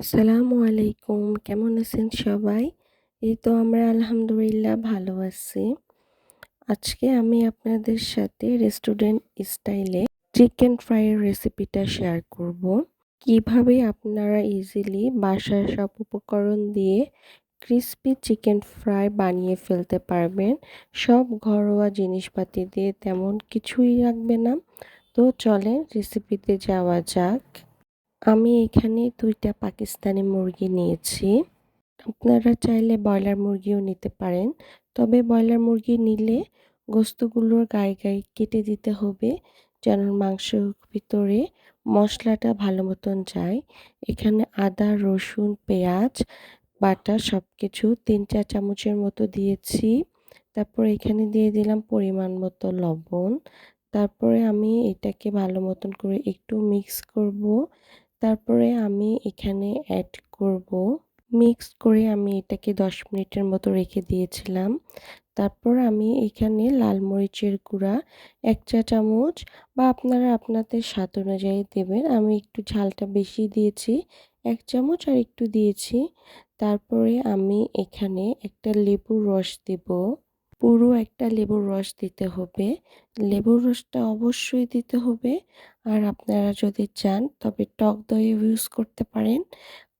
আসসালামু আলাইকুম, কেমন আছেন সবাই? এই তো আমরা আলহামদুলিল্লাহ ভালো আছি। আজকে আমি আপনাদের সাথে রেস্টুরেন্ট স্টাইলে চিকেন ফ্রাইয়ের রেসিপিটা শেয়ার করব। কীভাবে আপনারা ইজিলি বাসার সব উপকরণ দিয়ে ক্রিস্পি চিকেন ফ্রাই বানিয়ে ফেলতে পারবেন, সব ঘরোয়া জিনিসপাতি দিয়ে তেমন কিছুই লাগবে না। তো চলেন রেসিপিতে যাওয়া যাক। আমি এখানে দুইটা পাকিস্তানি মুরগি নিয়েছি। আপনারা চাইলে ব্রয়লার মুরগিও নিতে পারেন। তবে ব্রয়লার মুরগি নিলে গোস্তগুলোর গায়ে গায়ে কেটে দিতে হবে, যেন মাংসর ভিতরে মশলাটা ভালো মতন যায়। এখানে আদা, রসুন, পেঁয়াজ, বাটা সব কিছু তিন চার চামচের মতো দিয়েছি। তারপর এখানে দিয়ে দিলাম পরিমাণ মতো লবণ। তারপরে আমি এটাকে ভালো মতন করে একটু মিক্স করব। তারপরে আমি এখানে অ্যাড করব। মিক্স করে আমি এটাকে 10 মিনিটের মতো রেখে দিয়েছিলাম। তারপর আমি এখানে লাল মরিচের গুঁড়া, এক চা চামচ বা আপনারা আপনাদের স্বাদ অনুযায়ী দেবেন। আমি একটু ঝালটা বেশি দিয়েছি, এক চামচ আর একটু দিয়েছি। তারপরে আমি এখানে একটা লেবুর রস দেব। পুরো একটা লেবুর রস দিতে হবে। লেবুর রসটা অবশ্যই দিতে হবে। আর আপনারা যদি চান, তবে টক দই ইউজ করতে পারেন।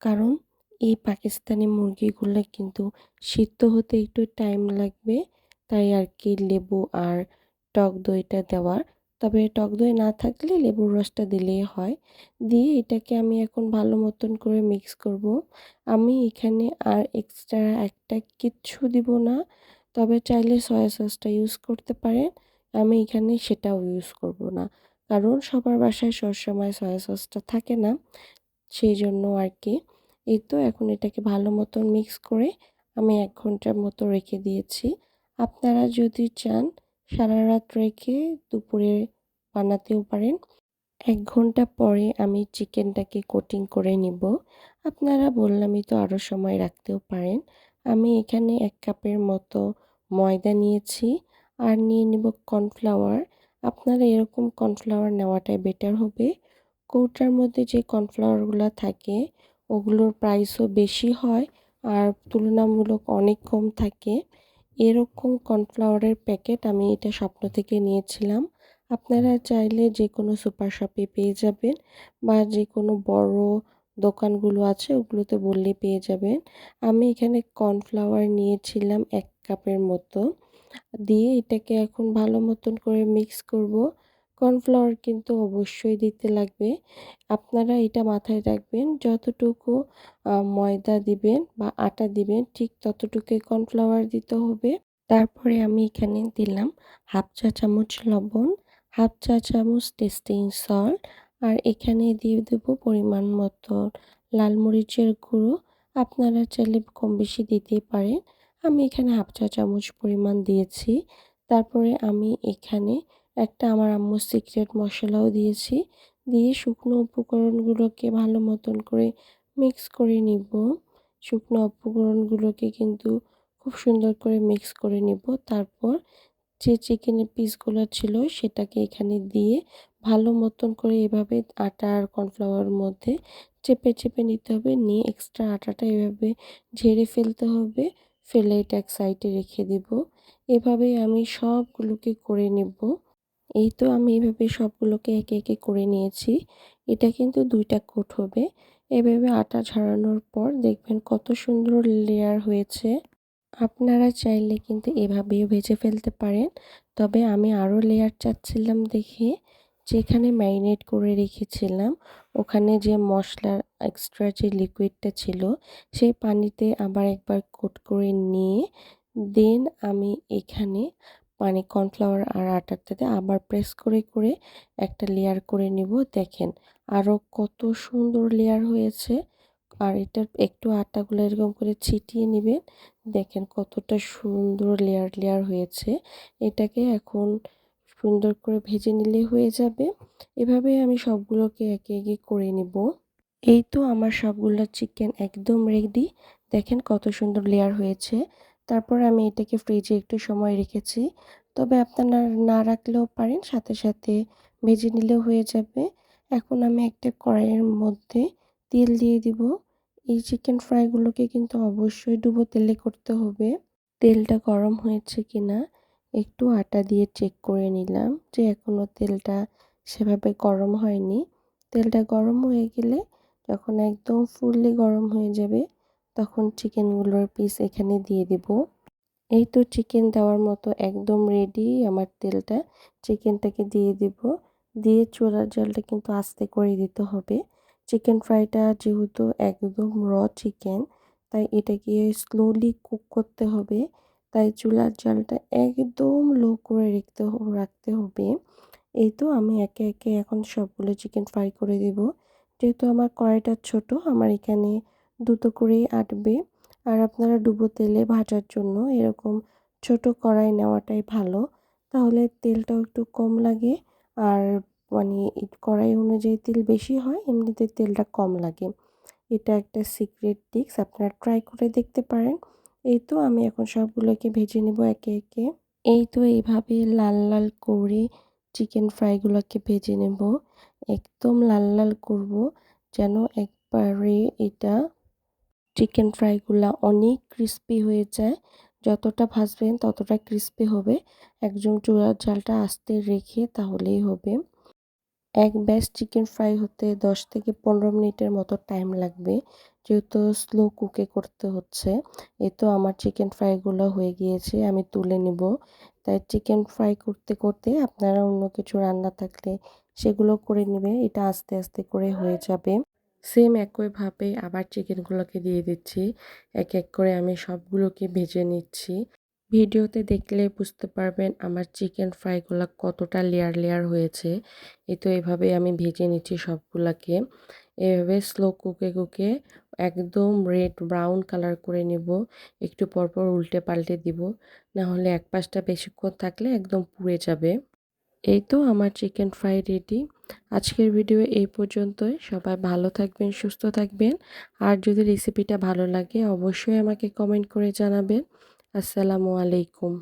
কারণ এই পাকিস্তানি মুরগিগুলো কিন্তু সিদ্ধ হতে একটু টাইম লাগবে। তাই আর কি লেবু আর টক দইটা দেওয়ার। তবে টক দই না থাকলে লেবুর রসটা দিলেই হয়। দিয়ে এটাকে আমি এখন ভালো মতন করে মিক্স করব। আমি এখানে আর এক্সট্রা একটা কিচ্ছু দিব না। তবে চাইলে সয়া সসটা ইউজ করতে পারেন। আমি এখানে সেটাও ইউজ করব না। কারণ সবার বাসায় সবসময় সয়া সসটা থাকে না, সেই জন্য আর কি। এই তো এখন এটাকে ভালো মতন মিক্স করে আমি এক ঘণ্টার মতো রেখে দিয়েছি। আপনারা যদি চান, সারা রাত রেখে দুপুরে বানাতেও পারেন। এক ঘণ্টা পরে আমি চিকেনটাকে কোটিং করে নিব। আপনারা বললামই তো আরও সময় রাখতেও পারেন। আমি এখানে এক কাপের মতো ময়দা নিয়েছি আর নিয়ে নিব কর্নফ্লাওয়ার। আপনারা এরকম কর্নফ্লাওয়ার নেওয়াটাই বেটার হবে। কৌটার মধ্যে যে কর্নফ্লাওয়ারগুলো থাকে, ওগুলোর প্রাইসও বেশি হয় আর তুলনামূলক অনেক কম থাকে। এরকম কর্নফ্লাওয়ারের প্যাকেট আমি এটা স্বপ্ন থেকে নিয়েছিলাম। আপনারা চাইলে যে কোনো সুপার শপে পেয়ে যাবেন বা যে কোনো বড় দোকানগুলো আছে ওগুলোতে বললে পেয়ে যাবেন। আমি এখানে কর্নফ্লাওয়ার নিয়েছিলাম এক কাপের মতো। দিয়ে এটাকে এখন ভালো মতন করে মিক্স করব। কর্নফ্লাওয়ার কিন্তু অবশ্যই দিতে লাগবে। আপনারা এটা মাথায় রাখবেন, যতটুকু ময়দা দিবেন বা আটা দিবেন, ঠিক ততটুকুই কর্নফ্লাওয়ার দিতে হবে। তারপরে আমি এখানে দিলাম হাফ চা চামচ লবণ হাফ চা চামচ টেস্টিং সল্ট আর এখানে দিয়ে দেবো পরিমাণ মতো লাল মরিচের গুঁড়ো। আপনারা চাইলে কম বেশি দিতেই পারেন। আমি এখানে হাফ চা চামচ পরিমাণ দিয়েছি। তারপরে আমি এখানে একটা আমার আম্মুর সিক্রেট মশলাও দিয়েছি। দিয়ে শুকনো উপকরণগুলোকে ভালো মতন করে মিক্স করে নিব। শুকনো উপকরণগুলোকে কিন্তু খুব সুন্দর করে মিক্স করে নিব। তারপর যে চিকেনের পিসগুলো ছিল সেটাকে এখানে দিয়ে ভালো মতন করে এভাবে আটা আর কর্নফ্লাওয়ার মধ্যে চেপে চেপে নিতে হবে। নিয়ে এক্সট্রা আটাটা এভাবে ঝেড়ে ফেলতে হবে। ফেলে এটা এক সাইডে রেখে দিব। এভাবেই আমি সবগুলোকে করে নেব। এই তো আমি এভাবে সবগুলোকে একে একে করে নিয়েছি। এটা কিন্তু দুইটা কোট হবে। এভাবে আটা ঝাড়ানোর পর দেখবেন কত সুন্দর লেয়ার হয়েছে। আপনারা চাইলে কিন্তু এভাবেও ভেজে ফেলতে পারেন। তবে আমি আরও লেয়ার চাচ্ছিলাম দেখে। যেখানে ম্যারিনেট করে রেখেছিলাম, ওখানে যে মশলার এক্সট্রা যে লিকুইডটা ছিল, সেই পানিতে আবার একবার কোট করে নিয়ে, দেন আমি এখানে মানে কর্নফ্লাওয়ার আর আটাটাতে আবার প্রেস করে করে একটা লেয়ার করে নিব। দেখেন আরও কত সুন্দর লেয়ার হয়েছে, আর এটার একটু আটাগুলো এরকম করে ছিটিয়ে নেবেন। দেখেন কতটা সুন্দর লেয়ার লেয়ার হয়েছে। এটাকে এখন সুন্দর করে ভেজে নিলে হয়ে যাবে। এভাবে আমি সবগুলোকে একে একে করে নিব। এই তো আমার সবগুলো চিকেন একদম রেডি দেখেন কত সুন্দর লেয়ার হয়েছে। তারপর আমি এটাকে ফ্রিজে একটু সময় রেখেছি। তবে আপনারা না রাখলেও পারেন, সাথে সাথে ভেজে নিলেও হয়ে যাবে। এখন আমি একটা কড়াইয়ের মধ্যে তেল দিয়ে দিব। এই চিকেন ফ্রাইগুলোকে কিন্তু অবশ্যই ডুবো তেলে করতে হবে। তেলটা গরম হয়েছে কিনা একটু আটা দিয়ে চেক করে নিলাম যে এখনও তেলটা সেভাবে গরম হয়নি। তেলটা গরম হয়ে গেলে যখন একদম ফুললি গরম হয়ে যাবে তখন চিকেনগুলোর পিস এখানে দিয়ে দিব। এই তো চিকেন দেওয়ার মতো একদম রেডি আমার তেলটা। চিকেনটাকে দিয়ে দিব। দিয়ে চোলার জলটা কিন্তু আস্তে করে দিতে হবে। চিকেন ফ্রাইটা যেহেতু একদম র চিকেন তাই এটাকে স্লোলি কুক করতে হবে। তাই চুলার জলটা একদম লো করে রাখতে রাখতে হবে। এই তো আমি একে একে এখন সবগুলো চিকেন ফ্রাই করে দেব। যেহেতু আমার কড়াইটা ছোট, আমার এখানে দুটো করেই আটবে। আর আপনারা ডুবো তেলে ভাজার জন্য এরকম ছোট কড়াই নেওয়াটাই ভালো। তাহলে তেলটাও একটু কম লাগে। আর মানে কড়াই অনুযায়ী তেল বেশি হয়, এমনিতে তেলটা কম লাগে। এটা একটা সিক্রেট টিক্স আপনারা ট্রাই করে দেখতে পারেন। এই তো আমি এখন সবগুলোকে ভেজে নেব একে একে। এই তো এইভাবে লাল লাল করে চিকেন ফ্রাইগুলোকে ভেজে নেব। একদম লাল লাল করব যেন একবারে এটা চিকেন ফ্রাইগুলা অনেক ক্রিস্পি হয়ে যায়। যতটা ভাজবেন ততটা ক্রিস্পি হবে। একদম চুলার জালটা আস্তে রেখে তাহলেই হবে। এক ব্যাস চিকেন ফ্রাই হতে 10 থেকে পনেরো মিনিটের মতো টাইম লাগবে। যেহেতু স্লো কুকে করতে হচ্ছে, এই তো আমার চিকেন ফ্রাইগুলো হয়ে গিয়েছে, আমি তুলে নিব। তাই চিকেন ফ্রাই করতে করতে আপনারা অন্য কিছু রান্না থাকলে সেগুলো করে নেবে এটা আস্তে আস্তে করে হয়ে যাবে। সেম একইভাবে আবার চিকেনগুলোকে দিয়ে দিচ্ছি, এক এক করে আমি সবগুলোকে ভেজে নিচ্ছি। ভিডিওতে দেখলে বুঝতে পারবেন আমার চিকেন ফ্রাইগুলো কতটা লেয়ার লেয়ার হয়েছে। এই তো এভাবে আমি ভেজে নিচ্ছি সবগুলাকে। এভাবে স্লো কুকে কুকে একদম রেড ব্রাউন কালার করে নেব। একটু পরপর উল্টে পাল্টে দিব। না হলে এক পাশটা বেশিক্ষণ থাকলে একদম পুড়ে যাবে। এই তো আমার চিকেন ফ্রাই রেডি। আজকের ভিডিও এই পর্যন্তই। সবাই ভালো থাকবেন, সুস্থ থাকবেন। আর যদি রেসিপিটা ভালো লাগে, অবশ্যই আমাকে কমেন্ট করে জানাবেন। আসসালামু আলাইকুম।